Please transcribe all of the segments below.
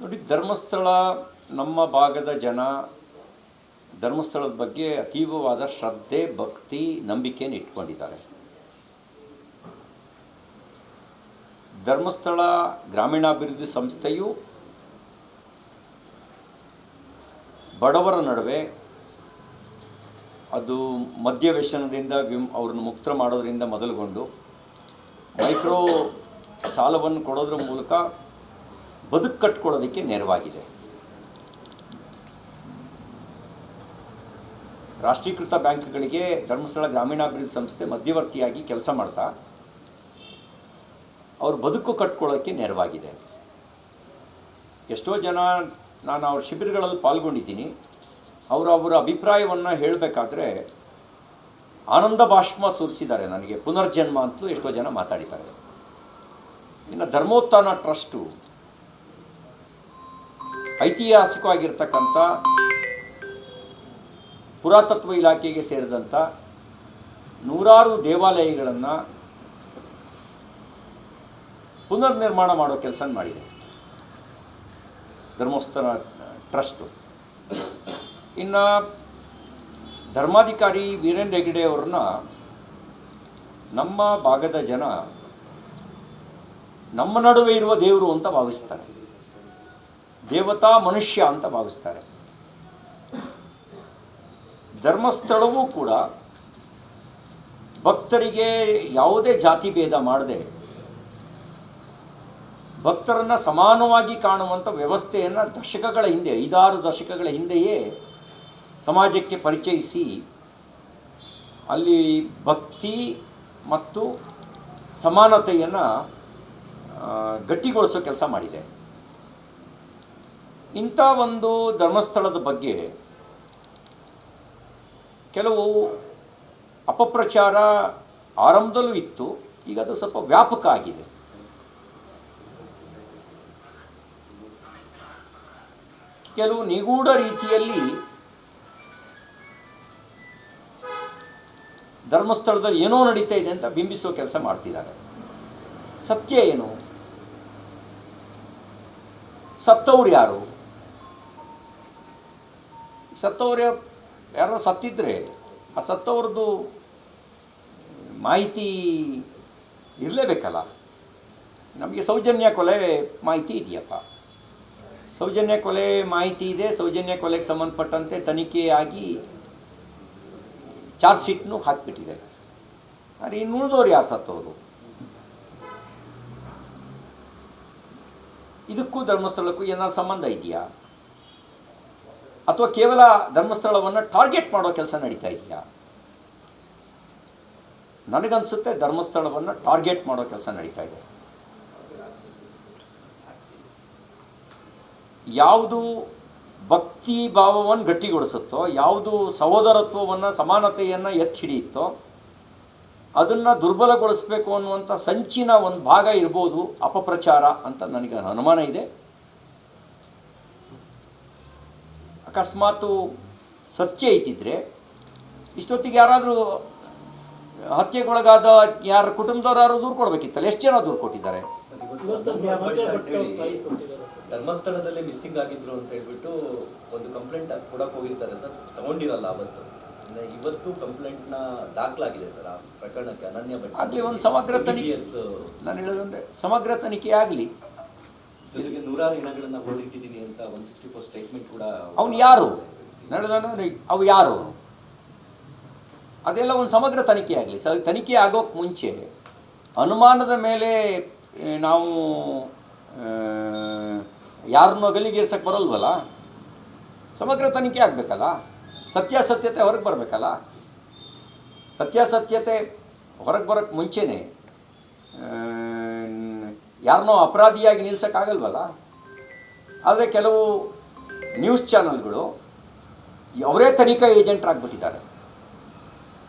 ನೋಡಿ, ಧರ್ಮಸ್ಥಳ ನಮ್ಮ ಭಾಗದ ಜನ, ಧರ್ಮಸ್ಥಳದ ಬಗ್ಗೆ ಅತೀವವಾದ ಶ್ರದ್ಧೆ, ಭಕ್ತಿ, ನಂಬಿಕೆಯನ್ನು ಇಟ್ಕೊಂಡಿದ್ದಾರೆ. ಧರ್ಮಸ್ಥಳ ಗ್ರಾಮೀಣಾಭಿವೃದ್ಧಿ ಸಂಸ್ಥೆಯು ಬಡವರ ನಡುವೆ ಅದು ಮದ್ಯ ವ್ಯಸನದಿಂದ ವಿಮ್, ಅವ್ರನ್ನ ಮುಕ್ತ ಮಾಡೋದರಿಂದ ಮೊದಲುಗೊಂಡು ಮೈಕ್ರೋ ಸಾಲವನ್ನು ಕೊಡೋದ್ರ ಮೂಲಕ ಬದುಕು ಕಟ್ಕೊಳ್ಳೋದಕ್ಕೆ ನೆರವಾಗಿದೆ. ರಾಷ್ಟ್ರೀಕೃತ ಬ್ಯಾಂಕ್ಗಳಿಗೆ ಧರ್ಮಸ್ಥಳ ಗ್ರಾಮೀಣಾಭಿವೃದ್ಧಿ ಸಂಸ್ಥೆ ಮಧ್ಯವರ್ತಿಯಾಗಿ ಕೆಲಸ ಮಾಡ್ತಾ, ಅವ್ರ ಬದುಕು ಕಟ್ಕೊಳ್ಳೋಕ್ಕೆ ನೆರವಾಗಿದೆ. ಎಷ್ಟೋ ಜನ ನಾನು ಅವ್ರ ಶಿಬಿರಗಳಲ್ಲಿ ಪಾಲ್ಗೊಂಡಿದ್ದೀನಿ. ಅವರು ಅವರ ಅಭಿಪ್ರಾಯವನ್ನು ಹೇಳಬೇಕಾದ್ರೆ ಆನಂದ ಭಾಷ್ಮ ಸುರಿಸಿದ್ದಾರೆ ನನಗೆ. ಪುನರ್ಜನ್ಮ ಅಂತಲೂ ಎಷ್ಟೋ ಜನ ಮಾತಾಡಿದ್ದಾರೆ. ಇನ್ನು ಧರ್ಮೋತ್ಥಾನ ಟ್ರಸ್ಟು ಐತಿಹಾಸಿಕವಾಗಿರ್ತಕ್ಕಂಥ ಪುರಾತತ್ವ ಇಲಾಖೆಗೆ ಸೇರಿದಂಥ ನೂರಾರು ದೇವಾಲಯಗಳನ್ನು ಪುನರ್ನಿರ್ಮಾಣ ಮಾಡೋ ಕೆಲಸ ಮಾಡಿದೆ. ಧರ್ಮಸ್ಥಳ ಟ್ರಸ್ಟು. ಇನ್ನು ಧರ್ಮಾಧಿಕಾರಿ ವೀರೇಂದ್ರ ಹೆಗ್ಗಡೆ ಅವ್ರನ್ನ ನಮ್ಮ ಭಾಗದ ಜನ ನಮ್ಮ ನಡುವೆ ಇರುವ ದೇವರು ಅಂತ ಭಾವಿಸ್ತಾರೆ. ದೇವತಾ ಮನುಷ್ಯ ಅಂತ ಭಾವಿಸ್ತಾರೆ. ಧರ್ಮಸ್ಥಳವೂ ಕೂಡ ಭಕ್ತರಿಗೆ ಯಾವುದೇ ಜಾತಿ ಭೇದ ಮಾಡದೆ ಭಕ್ತರನ್ನು ಸಮಾನವಾಗಿ ಕಾಣುವಂಥ ವ್ಯವಸ್ಥೆಯನ್ನು ದಶಕಗಳ ಹಿಂದೆ, ಐದಾರು ದಶಕಗಳ ಹಿಂದೆಯೇ ಸಮಾಜಕ್ಕೆ ಪರಿಚಯಿಸಿ ಅಲ್ಲಿ ಭಕ್ತಿ ಮತ್ತು ಸಮಾನತೆಯನ್ನು ಗಟ್ಟಿಗೊಳಿಸೋ ಕೆಲಸ ಮಾಡಿದೆ. ಇಂಥ ಒಂದು ಧರ್ಮಸ್ಥಳದ ಬಗ್ಗೆ ಕೆಲವು ಅಪಪ್ರಚಾರ ಆರಂಭದಲ್ಲೂ ಇತ್ತು, ಈಗ ಅದು ಸ್ವಲ್ಪ ವ್ಯಾಪಕ ಆಗಿದೆ. ಕೆಲವು ನಿಗೂಢ ರೀತಿಯಲ್ಲಿ ಧರ್ಮಸ್ಥಳದಲ್ಲಿ ಏನೋ ನಡೀತಾ ಇದೆ ಅಂತ ಬಿಂಬಿಸೋ ಕೆಲಸ ಮಾಡ್ತಿದ್ದಾರೆ. ಸತ್ಯ ಏನು? ಸತ್ತವ್ರು ಯಾರು? ಸತ್ತವ್ರು, ಯಾರೋ ಸತ್ತಿದ್ದರೆ ಆ ಸತ್ತವ್ರದ್ದು ಮಾಹಿತಿ ಇರಲೇಬೇಕಲ್ಲ? ನಮಗೆ ಸೌಜನ್ಯ ಕೊಲೆ ಮಾಹಿತಿ ಇದೆಯಪ್ಪ. ಸೌಜನ್ಯ ಕೊಲೆ ಮಾಹಿತಿ ಇದೆ, ಸೌಜನ್ಯ ಕೊಲೆಗೆ ಸಂಬಂಧಪಟ್ಟಂತೆ ತನಿಖೆಯಾಗಿ ಚಾರ್ಜ್ ಶೀಟ್ನು ಹಾಕಿಬಿಟ್ಟಿದೆ ಆದರೆ ಇನ್ನು ಉಳಿದವ್ರು ಯಾರು ಸತ್ತವರು? ಇದಕ್ಕೂ ಧರ್ಮಸ್ಥಳಕ್ಕೂ ಏನಾದ್ರು ಸಂಬಂಧ ಇದೆಯಾ? ಅಥವಾ ಕೇವಲ ಧರ್ಮಸ್ಥಳವನ್ನು ಟಾರ್ಗೆಟ್ ಮಾಡೋ ಕೆಲಸ ನಡೀತಾ ಇದೆಯಾ? ನನಗನ್ಸುತ್ತೆ ಧರ್ಮಸ್ಥಳವನ್ನು ಟಾರ್ಗೆಟ್ ಮಾಡೋ ಕೆಲಸ ನಡೀತಾ ಇದೆ. ಯಾವುದು ಭಕ್ತಿ ಭಾವವನ್ನು ಗಟ್ಟಿಗೊಳಿಸುತ್ತೋ, ಯಾವುದು ಸಹೋದರತ್ವವನ್ನು, ಸಮಾನತೆಯನ್ನು ಎತ್ತಿ ಹಿಡಿಯುತ್ತೋ, ಅದನ್ನು ದುರ್ಬಲಗೊಳಿಸಬೇಕು ಅನ್ನುವಂಥ ಸಂಚಿನ ಒಂದು ಭಾಗ ಇರ್ಬೋದು ಅಪಪ್ರಚಾರ ಅಂತ ನನಗೆ ಅನುಮಾನ ಇದೆ. ಅಕಸ್ಮಾತು ಸತ್ಯ ಇದ್ದಿದ್ರೆ ಇಷ್ಟೊತ್ತಿಗೆ ಯಾರಾದರೂ ಹತ್ಯೆಗೊಳಗಾದ ಯಾರ ಕುಟುಂಬದವ್ರು ಯಾರು ದೂರು ಕೊಡಬೇಕಿತ್ತಲ್ಲ? ಎಷ್ಟು ಜನ ದೂರು ಕೊಟ್ಟಿದ್ದಾರೆ. ಧರ್ಮಸ್ಥಳದಲ್ಲೇ ಮಿಸ್ಸಿಂಗ್ ಆಗಿದ್ರು ಅಂತ ಹೇಳ್ಬಿಟ್ಟು ಒಂದು ಕಂಪ್ಲೇಂಟ್ ಕೊಡಕ್ ಹೋಗಿರ್ತಾರೆ ಸರ್. ತಗೊಂಡಿರಲ್ಲ ಅವತ್ತು ಇವತ್ತು ಕಂಪ್ಲೇಂಟ್ನ ದಾಖಲಾಗಿದೆ ಸರ್ ಆ ಪ್ರಕರಣಕ್ಕೆ ಅನನ್ಯ ಭಟ್ ಆಗ್ಲಿ ಒಂದು ಸಮಗ್ರ ತನಿಖೆ ನಾನು ಹೇಳೋದಂದ್ರೆ ಸಮಗ್ರ ತನಿಖೆ ಆಗಲಿ. ಜೊತೆಗೆ ನೂರಾರು ಹೆಣಗಳನ್ನ ಹೊರಡಿಟ್ಟಿದ್ದೀನಿ ಅವನು ಯಾರು? ಅವು ಯಾರು? ಅದೆಲ್ಲ ಒಂದು ಸಮಗ್ರ ತನಿಖೆ ಆಗಲಿ. ಸ, ತನಿಖೆ ಆಗೋಕ್ಕೆ ಮುಂಚೆ ಅನುಮಾನದ ಮೇಲೆ ನಾವು ಯಾರನ್ನೋ ಗಲಿಗೇರ್ಸಕ್ಕೆ ಬರಲ್ವಲ್ಲ? ಸಮಗ್ರ ತನಿಖೆ ಆಗಬೇಕಲ್ಲ? ಸತ್ಯಾಸತ್ಯತೆ ಹೊರಗೆ ಬರಬೇಕಲ್ಲ? ಸತ್ಯಾಸತ್ಯತೆ ಹೊರಗೆ ಬರೋಕ್ಕೆ ಮುಂಚೆನೇ ಯಾರನ್ನೋ ಅಪರಾಧಿಯಾಗಿ ನಿಲ್ಸೋಕ್ಕಾಗಲ್ವಲ್ಲ? ಆದರೆ ಕೆಲವು ನ್ಯೂಸ್ ಚಾನಲ್ಗಳು ಅವರೇ ತನಿಖಾ ಏಜೆಂಟ್ರಾಗ್ಬಿಟ್ಟಿದ್ದಾರೆ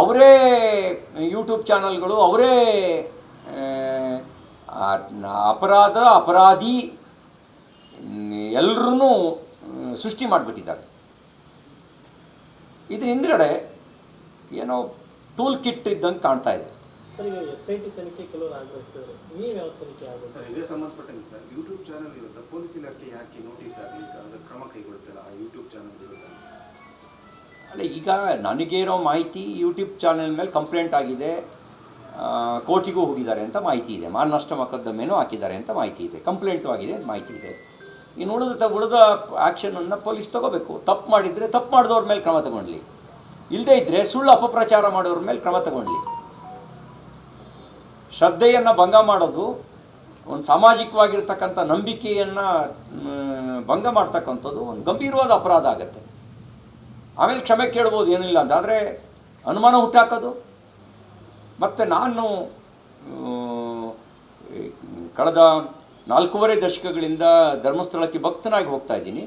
ಅವರೇ ಯೂಟ್ಯೂಬ್ ಚಾನಲ್ಗಳು ಅವರೇ ಅಪರಾಧ, ಅಪರಾಧಿ ಎಲ್ಲರೂ ಸೃಷ್ಟಿ ಮಾಡಿಬಿಟ್ಟಿದ್ದಾರೆ. ಇದ್ರ ಹಿಂದ್ಗಡೆ ಏನೋ ಟೂಲ್ ಕಿಟ್ ಇದ್ದಂಗೆ ಕಾಣ್ತಾ ಇದೆ. ಸರ್ ಈಗ ಎಸ್ ಐ ಟಿ ತನಿಖೆ ಕೆಲವರು ಆಗ್ರಹಿಸ್ತಿದ್ದಾರೆ ನೀವು ಯಾವ ತನಿಖೆ ಸರ್ ಆಗ್ರಹಿಸ್ತಾರೆ ಇದೇ ಸಂಬಂಧಪಟ್ಟಂಗೆ ಸರ್ ಯೂಟ್ಯೂಬ್ ಚಾನಲ್ ಇರುತ್ತೆ? ಪೊಲೀಸ್ ಇಲಾಖೆ ಯಾಕೆ ನೋಟಿಸ್ ಆಗಲಿ ಅದರ ಕ್ರಮ ಕೈಗೊಳ್ತಾರೆ ಆ ಯೂಟ್ಯೂಬ್ ಚಾನಲ್ ವಿರುದ್ಧ ಅಂತ ಅಲ್ಲ ಈಗ ನನಗೆ ಇರೋ ಮಾಹಿತಿ ಯೂಟ್ಯೂಬ್ ಚಾನೆಲ್ ಮೇಲೆ ಕಂಪ್ಲೇಂಟ್ ಆಗಿದೆ. ಕೋರ್ಟಿಗೂ ಹೋಗಿದ್ದಾರೆ ಅಂತ ಮಾಹಿತಿ ಇದೆ. ಮಾನನಷ್ಟ ಮೊಕದ್ದಮೆನೂ ಹಾಕಿದ್ದಾರೆ ಅಂತ ಮಾಹಿತಿ ಇದೆ. ಕಂಪ್ಲೇಂಟು ಆಗಿದೆ ಮಾಹಿತಿ ಇದೆ. ಇನ್ನು ಉಳಿದ ತ ಉಳಿದ ಆ್ಯಕ್ಷನನ್ನು ಪೊಲೀಸ್ ತಗೋಬೇಕು. ತಪ್ಪು ಮಾಡಿದರೆ ತಪ್ಪು ಮಾಡಿದವ್ರ ಮೇಲೆ ಕ್ರಮ ತಗೊಳ್ಳಿ ಇಲ್ಲದೇ ಇದ್ದರೆ ಸುಳ್ಳು ಅಪಪ್ರಚಾರ ಮಾಡೋರ ಮೇಲೆ ಕ್ರಮ ತಗೊಳ್ಳಿ ಶ್ರದ್ಧೆಯನ್ನು ಭಂಗ ಮಾಡೋದು, ಒಂದು ಸಾಮಾಜಿಕವಾಗಿರ್ತಕ್ಕಂಥ ನಂಬಿಕೆಯನ್ನು ಭಂಗ ಮಾಡ್ತಕ್ಕಂಥದ್ದು ಒಂದು ಗಂಭೀರವಾದ ಅಪರಾಧ ಆಗುತ್ತೆ. ಆಮೇಲೆ ಕ್ಷಮೆ ಕೇಳ್ಬೋದು, ಏನಿಲ್ಲ ಅದಾದರೆ ಅನುಮಾನ ಹುಟ್ಟಾಕೋದು. ಮತ್ತು ನಾನು ಕಳೆದ ನಾಲ್ಕೂವರೆ ದಶಕಗಳಿಂದ ಧರ್ಮಸ್ಥಳಕ್ಕೆ ಭಕ್ತನಾಗಿ ಹೋಗ್ತಾ ಇದ್ದೀನಿ.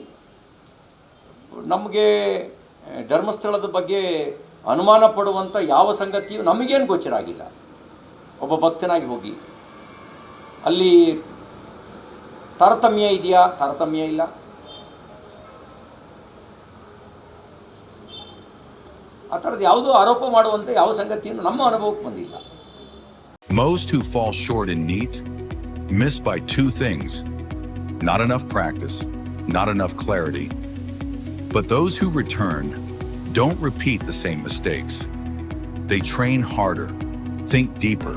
ನಮಗೆ, ಧರ್ಮಸ್ಥಳದ ಬಗ್ಗೆ ಅನುಮಾನ ಪಡುವಂಥ ಯಾವ ಸಂಗತಿಯು ನಮಗೇನು ಗೋಚರ ಆಗಿಲ್ಲ. ಒಬ್ಬ ಭಕ್ತನಾಗಿ ಹೋಗಿ ಅಲ್ಲಿ ತಾರತಮ್ಯ ಇದೆಯಾ ತಾರತಮ್ಯ ಇಲ್ಲ ಆ ಥರದ್ದು ಯಾವುದೂ ಆರೋಪ ಮಾಡುವಂಥ ಯಾವ ಸಂಗತಿಯನ್ನು ನಮ್ಮ ಅನುಭವಕ್ಕೆ ಬಂದಿಲ್ಲ Most who fall short in NEAT miss by two things not enough practice, not enough clarity. But those who return don't repeat the same mistakes. They train harder, think deeper,